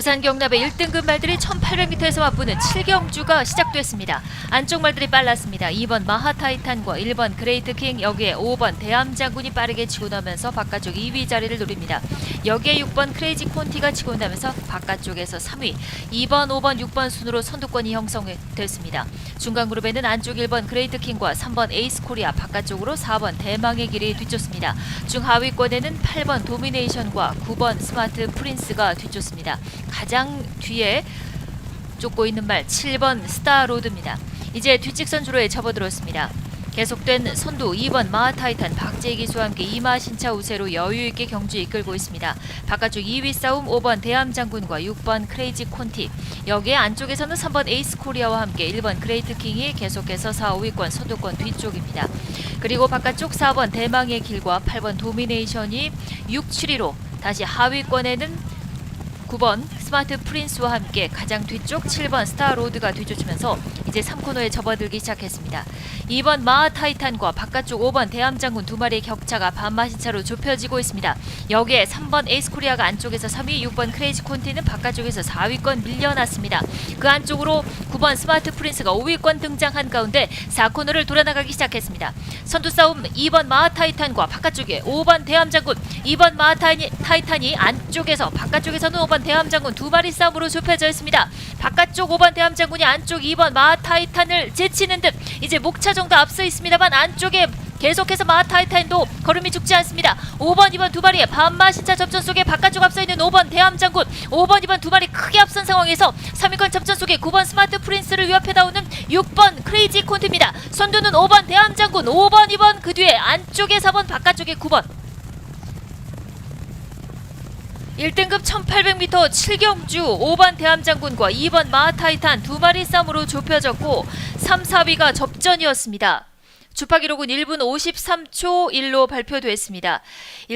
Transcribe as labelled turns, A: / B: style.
A: 부산 경납의 1등급 말들이 1800m에서 맞붙는 7경주가 시작됐습니다. 안쪽 말들이 빨랐습니다. 2번 마하타이탄과 1번 그레이트 킹 여기에 5번 대함장군이 빠르게 치고 나면서 바깥쪽 2위 자리를 노립니다. 여기에 6번 크레이지 콘티가 치고 나면서 바깥쪽에서 3위 2번 5번 6번 순으로 선두권이 형성됐습니다. 중간 그룹에는 안쪽 1번 그레이트 킹과 3번 에이스 코리아 바깥쪽으로 4번 대망의 길이 뒤쫓습니다. 중하위권에는 8번 도미네이션과 9번 스마트 프린스가 뒤쫓습니다. 가장 뒤에 쫓고 있는 말 7번 스타로드입니다. 이제 뒷직선 주로에 접어들었습니다. 계속된 선두 2번 마하타이탄 박재희 기수와 함께 이마 신차 우세로 여유 있게 경주 이끌고 있습니다. 바깥쪽 2위 싸움 5번 대함장군과 6번 크레이지 콘티 여기에 안쪽에서는 3번 에이스 코리아와 함께 1번 그레이트 킹이 계속해서 4, 5위권 선두권 뒤쪽입니다. 그리고 바깥쪽 4번 대망의 길과 8번 도미네이션이 6, 7위로 다시 하위권에는 9번 스마트 프린스와 함께 가장 뒤쪽 7번 스타 로드가 뒤쫓으면서 이제 3코너에 접어들기 시작했습니다. 2번 마하 타이탄과 바깥쪽 5번 대함장군 두 마리의 격차가 반마신 차로 좁혀지고 있습니다. 여기에 3번 에이스 코리아가 안쪽에서 3위, 6번 크레이지 콘티는 바깥쪽에서 4위권 밀려났습니다. 그 안쪽으로 9번 스마트 프린스가 5위권 등장한 가운데 4코너를 돌아나가기 시작했습니다. 선두 싸움 2번 마하 타이탄과 바깥쪽에 5번 대함장군, 2번 마하 타이탄이 안쪽에서 바깥쪽에서는 5번 대함장군 두 마리 싸움으로 좁혀져 있습니다. 바깥쪽 5번 대함장군이 안쪽 2번 마하타이탄을 제치는 듯 이제 목차 정도 앞서 있습니다만 안쪽에 계속해서 마하타이탄도 걸음이 죽지 않습니다. 5번, 2번 두 마리의 반마신차 접전 속에 바깥쪽 앞서 있는 5번 대함장군, 5번, 2번 두 마리 크게 앞선 상황에서 3위권 접전 속에 9번 스마트 프린스를 위협해 나오는 6번 크레이지 콘트입니다. 선두는 5번 대함장군, 5번, 2번 그 뒤에 안쪽에 4번, 바깥쪽에 9번. 1등급 1800m 7경주 5번 대함장군과 2번 마하타이탄 두 마리 싸움으로 좁혀졌고 3, 4위가 접전이었습니다. 주파 기록은 1분 53초 1로 발표됐습니다.